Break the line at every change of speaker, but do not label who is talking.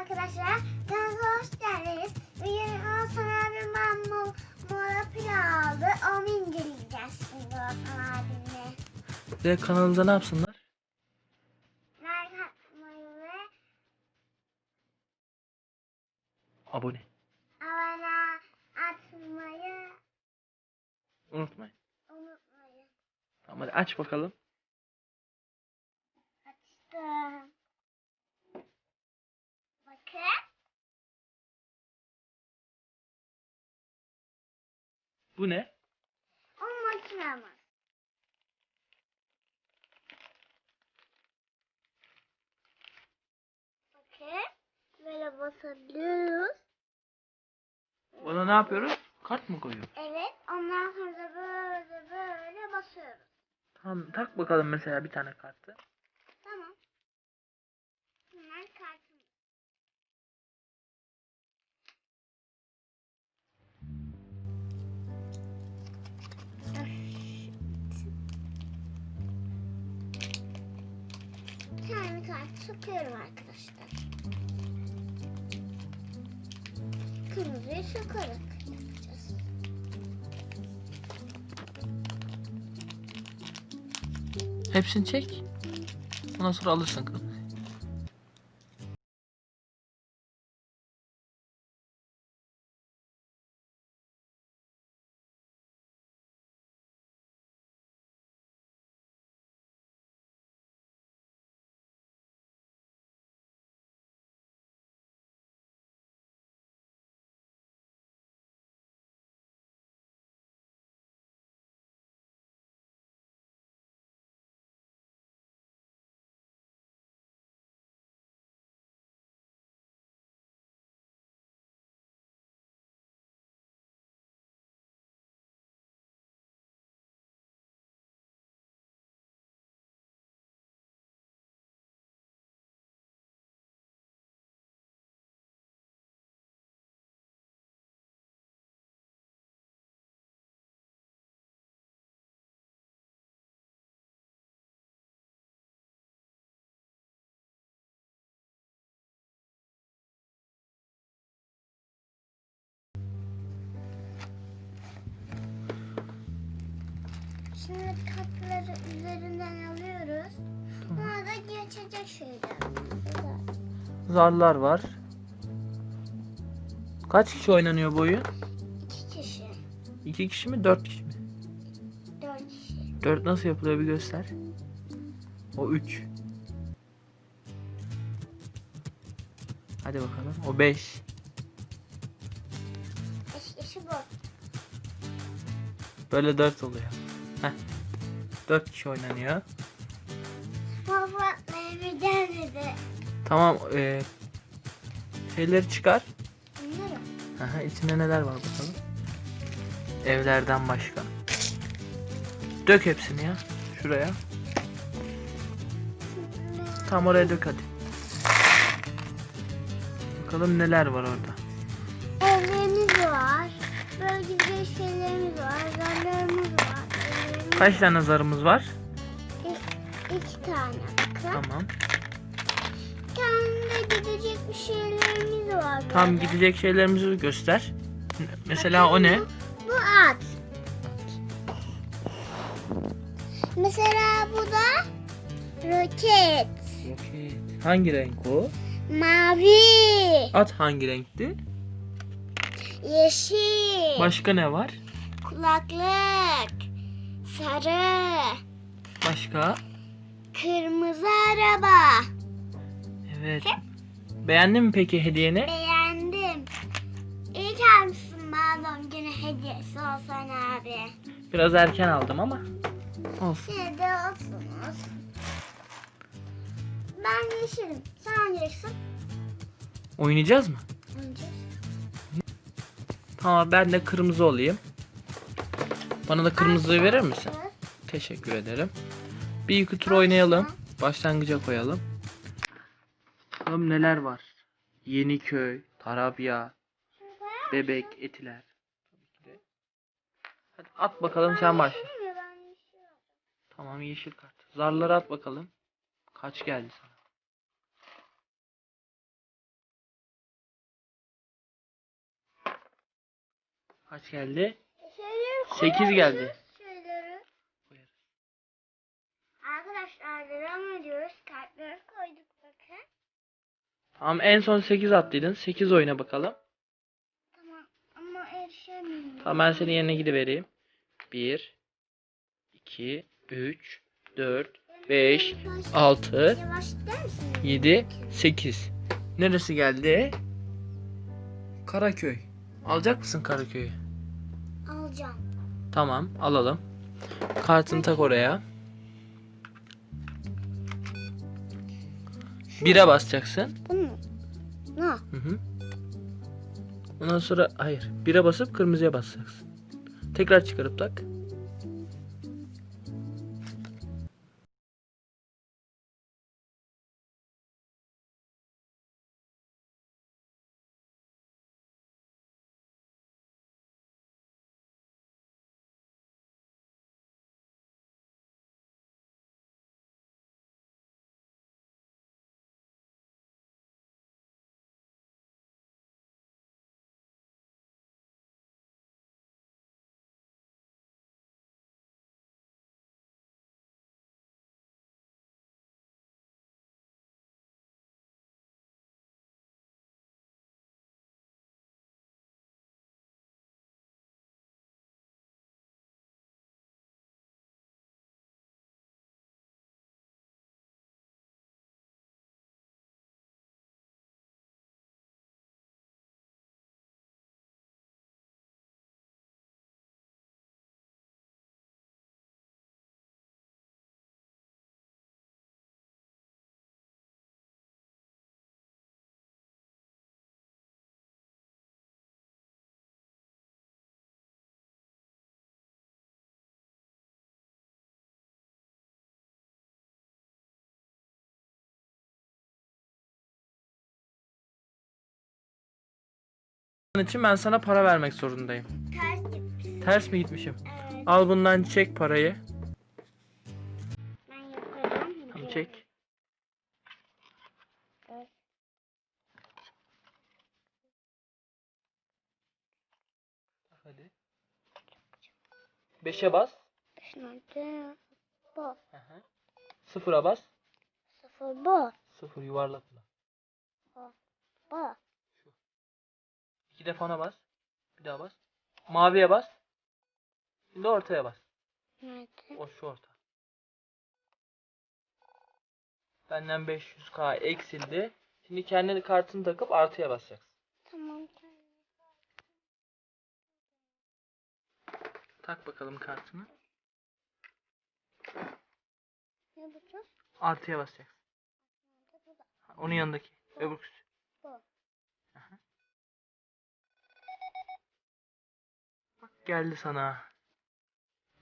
arkadaşlar. Kanalımıza hoş geldiniz. Bugün Oğuzhan abim ben mo mola pilav aldı. Onu inceleyeceğiz şimdi Oğuzhan abimle.
Ve kanalımıza ne yapsınlar?
Like atmayı ve
Abone.
abone atmayı
Unutmayın.
unutmayın.
Tamam hadi aç bakalım.
Açtım. Bakın.
Bu ne?
O makinamız. Bakın. Böyle basabiliyoruz.
Buna ne yapıyoruz? Kart mı koyuyoruz?
Evet. Ondan sonra da böyle böyle basıyoruz.
Tamam tak bakalım mesela bir tane kartı.
Sokuyorum arkadaşlar. Kırmızıyı sokarak yapacağız.
Hepsini çek. Ondan sonra alırsın kırmızıyı.
Şimdi kartları üzerinden alıyoruz. Sonra da geçecek şeyler.
Zarlar var. Kaç kişi oynanıyor bu oyun?
İki kişi.
İki kişi mi? Dört kişi mi?
Dört kişi.
Dört nasıl yapılıyor bir göster. O üç. Hadi bakalım. O beş.
Beş kişi bu.
Böyle dört oluyor. Heh. Dört kişi oynanıyor.
Baba meyve gelmedi.
Tamam. eee şeyleri çıkar.
Bunları.
Aha, içinde neler var bakalım. Evlerden başka. Dök hepsini ya. Şuraya. Tam oraya dök hadi. Bakalım neler var orada.
Evlerimiz var. Böyle güzel şeylerimiz var. Zarlarımız var.
Kaç tane zarımız var?
İki, iki tane. Bakın.
Tamam.
Bir tane de gidecek bir şeylerimiz var.
Tam
böyle.
gidecek şeylerimizi göster. Mesela o ne?
Bu, bu at. Mesela bu da roket.
Roket. Hangi renk o?
Mavi.
At hangi renkti?
Yeşil.
Başka ne var?
Kulaklık. Sarı.
Başka?
Kırmızı araba.
Evet. Beğendin mi peki hediyeni?
Beğendim. İlk almışsın bana doğum günü hediyesi olsan abi.
Biraz erken aldım ama. Olsun.
Şey de olsun olsun. Ben yeşilim. Sen hangi renksin?
Oynayacağız mı?
Önce.
Tamam ben de kırmızı olayım. Bana da kırmızıyı verir misin? Teşekkür ederim. Bir iki tur oynayalım. Başlangıca koyalım. Bakalım neler var. Yeniköy, Tarabya, Bebek, Etiler. Hadi at bakalım sen başla. Tamam yeşil kart. Zarları at bakalım. Kaç geldi sana? Kaç geldi?
Şeyleri
Sekiz
koyarız,
geldi.
Şeyleri.
Koyarız.
Arkadaşlar devam ediyoruz. Kartları koyduk bakın.
Tamam en son 8 attıydın. 8 oyna bakalım.
Tamam ama erişemiyorum.
Tamam ben senin yerine gidivereyim. 1 2 3 4 5 6
Yavaş der misin?
7 8 Neresi geldi? Karaköy. Alacak mısın Karaköy'ü?
Alacağım.
Tamam alalım. Kartını tak oraya. Bire basacaksın.
Bu mu? Ne?
Hı hı. Ondan sonra hayır. Bire basıp kırmızıya basacaksın. Tekrar çıkarıp tak. İçin ben sana para vermek zorundayım.
Ters gitmiş.
Ters mi gitmişim?
Evet.
Al bundan çek parayı.
Ben yaparım.
Tamam çek.
Evet.
Hadi. Beşe bas.
Nerede?
Hı hı. Sıfıra bas.
Sıfır bu.
Sıfır yuvarlakla.
Bu.
İki defa ona bas. Bir daha bas. Maviye bas. Şimdi ortaya bas.
Nerede?
O şu orta. Benden 500k eksildi. Şimdi kendi kartını takıp artıya basacaksın.
Tamam.
Tak bakalım kartını.
Ne yapacağız?
Artıya basacaksın. Onun yanındaki. Öbürküsü.
Bu.
Geldi sana.